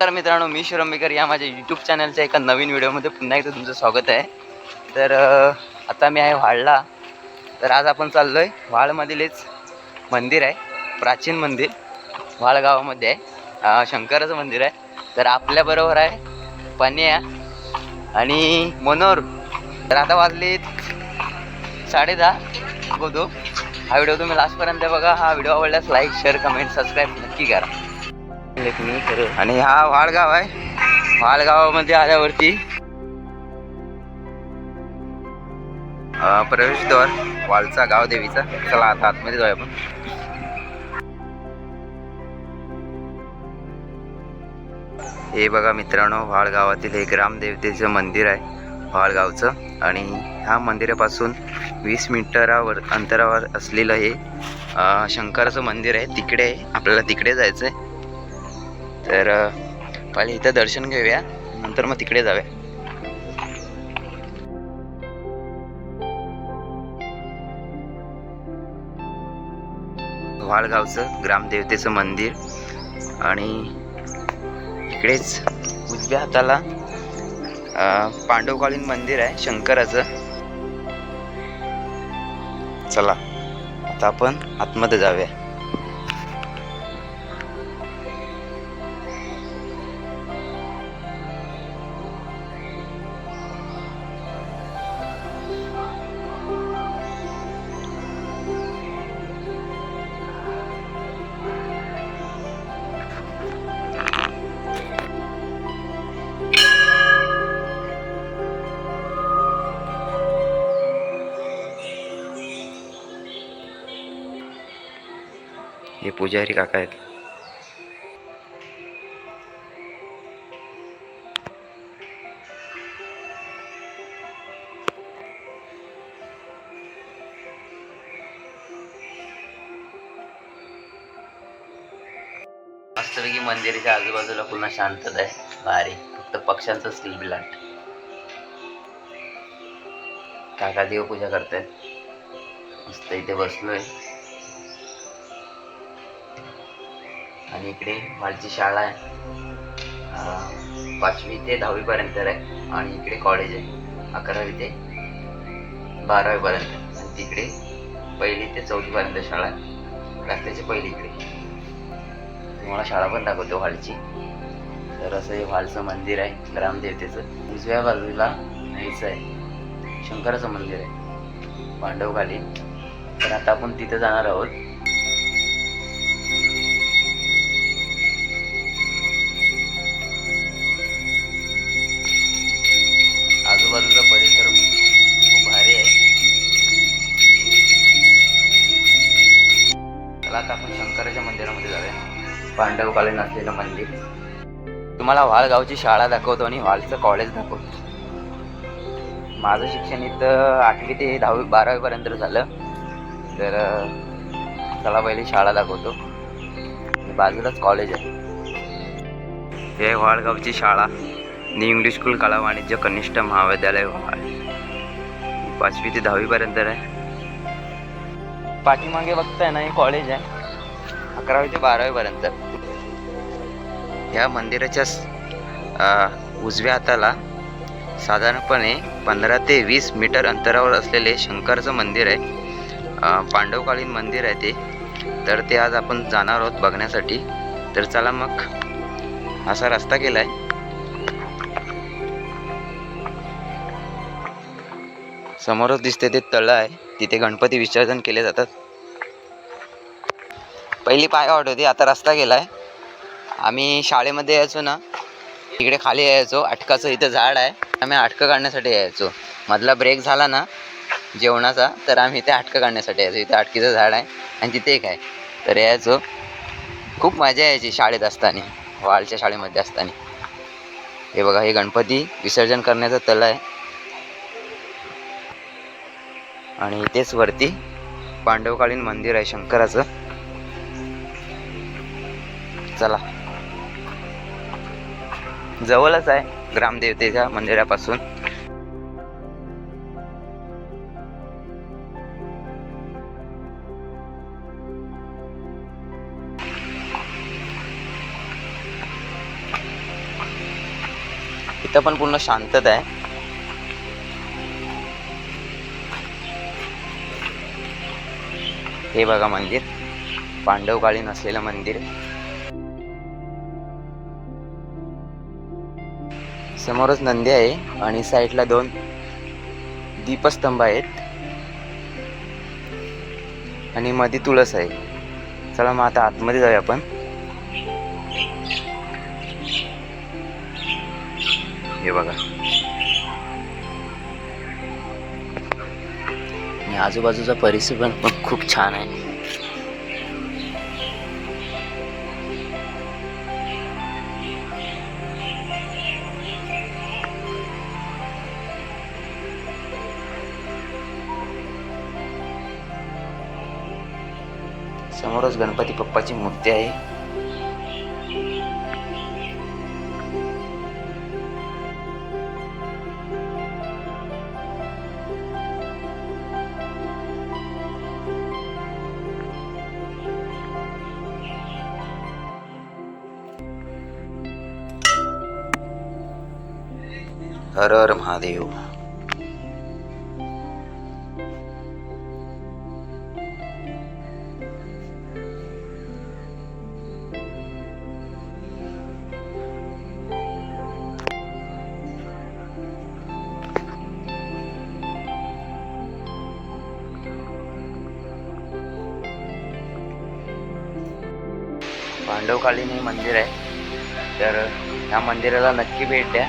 तर मित्रांनो मी शिरंबेकर या माझ्या यूट्यूब चॅनलच्या एका नवीन व्हिडिओमध्ये पुन्हा एकदा तुमचं स्वागत आहे. तर आता मी आहे वाळला. तर आज आपण चाललो आहे वाळमधीलच मंदिर आहे प्राचीन मंदिर. वाळगावामध्ये आहे. शंकराचं मंदिर आहे. तर आपल्याबरोबर आहे पन्या आणि मनोहर. तर आता वाजलेत साडे दहा. बघतो हा व्हिडिओ तुम्ही लास्टपर्यंत बघा. हा व्हिडिओ आवडल्यास लाईक शेअर कमेंट सबस्क्राईब नक्की करा. आणि हा वाळगाव आहे. वाळगावामध्ये आल्यावरती प्रवेशद्वार वाळचा गाव देवीचा चला आता आतमध्ये जाऊया आपण. हे बघा मित्रांनो वाळगावातील हे ग्रामदेवतेचं मंदिर आहे वाळगावचं. आणि ह्या मंदिरापासून वीस मीटरावर अंतरावर असलेलं हे शंकराचं मंदिर आहे. तिकडे आपल्याला तिकडे जायचं आहे तर पहिले इथं दर्शन घेऊया नंतर मग तिकडे जाऊया. वाळगावचं ग्रामदेवतेचं मंदिर आणि इकडेच उजव्या हाताला पांडवकालीन मंदिर आहे शंकराचं. चला आता आपण आतमध्ये जाऊया. हे पुजारी काका आहेत. मस्तपैकी मंदिराच्या आजूबाजूला पुन्हा शांतता आहे भारी. फक्त पक्ष्यांचं किलबिलाट काका देवपूजा करतायत. मस्त इथे बसलोय. आणि इकडे माझी शाळा आहे. पाचवी ते दहावी पर्यंत आहे. आणि इकडे कॉलेज आहे. अकरावी ते बारावी पर्यंत आणि तिकडे पहिली ते चौथी पर्यंत शाळा आहे. रस्त्याची पहिली इकडे. तुम्हाला शाळा पण दाखवतो व्हाळची तर असं हे व्हालचं मंदिर आहे. ग्रामदेवतेचं. उजव्या बाजूला ह्याचं आहे. शंकराचं मंदिर आहे. पांडवकालीन तर आता आपण तिथं जाणार आहोत. आता आपण शंकराच्या मंदिरामध्ये जाऊया. पांडवकालीन असलेलं मंदिर. तुम्हाला वाळगावची शाळा दाखवतो आणि व्हाळचं कॉलेज दाखवतो. माझं शिक्षण इथं आठवी ते दहावी बारावीपर्यंत झालं. तर चला पहिली शाळा दाखवतो. बाजूलाच कॉलेज आहे. हे वाळगावची शाळा. न्यू इंग्लिश स्कूल कला वाणिज्य कनिष्ठ महाविद्यालय पाचवी ते दहावीपर्यंत आहे पाठीमागे बघताय ना हे कॉलेज आहे. अकरावी ते बारावीपर्यंत या मंदिराच्या उजव्या हाताला साधारणपणे पंधरा ते वीस मीटर अंतरावर असलेले शंकरचं मंदिर आहे. पांडवकालीन मंदिर आहे ते. तर ते आज आपण जाणार आहोत बघण्यासाठी. तर चला मग असा रस्ता केला आहे समोरच दिसते ते तळं आहे. तिथे गणपती विसर्जन केले जातात. पहिली पाय वाट होती आता रस्ता गेला आहे आम्ही शाळेमध्ये यायचो ना इकडे खाली यायचो अटकाचं इथं झाड आहे आम्ही अटकं काढण्यासाठी यायचो. मधला ब्रेक झाला ना जेवणाचा तर आम्ही इथे अटकं काढण्यासाठी यायचो. इथे अटकीचं झाड आहे आणि तिथे एक आहे. तर यायचो. खूप मजा यायची शाळेत असताना वाळच्या शाळेमध्ये असताना. हे बघा हे गणपती विसर्जन करण्याचं तल आहे. आणि इथेच वरती पांडवकालीन मंदिर आहे शंकराचं. चला. जवळच आहे ग्रामदेवतेच्या मंदिरापासून. इथं पण पूर्ण शांतता आहे. हे बघा मंदिर. पांडवकालीन असलेलं मंदिर. समोरच नंदी आहे आणि साईडला दोन दीपस्तंभ आहेत. आणि मध्ये तुळस आहे. चला मग आता आतमध्ये जाऊया आपण. हे बघा. आणि आजूबाजूचा परिसर पण पण खूप छान आहे. समोरच गणपती बाप्पाची मूर्ती आहे. हर हर महादेव. पांडवकालीन हे मंदिर आहे. तर ह्या मंदिराला नक्की भेट द्या.